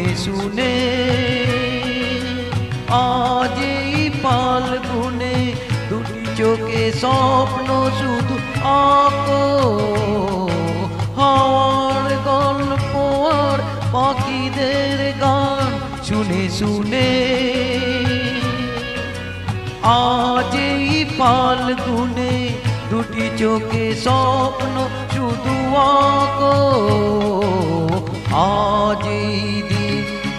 শুনে শুনে আজ এই ফাল্গুনে দুটি চোখে স্বপ্ন শুধু আঁকো হওয়ার গল্প আর পাখিদের গান শুনে শুনে আজ এই ফাল্গুনে দুটি চোখে স্বপ্ন শুধু আঁকো আজ এই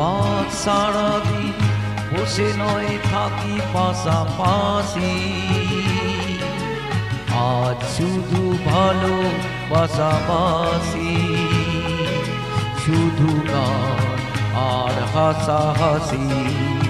এসো আজ সারাদিন বসে নয় থাকি পাশাপাশি। আজ শুধু ভালো পাশাপাশি শুধু গান আর হাসাহাসি।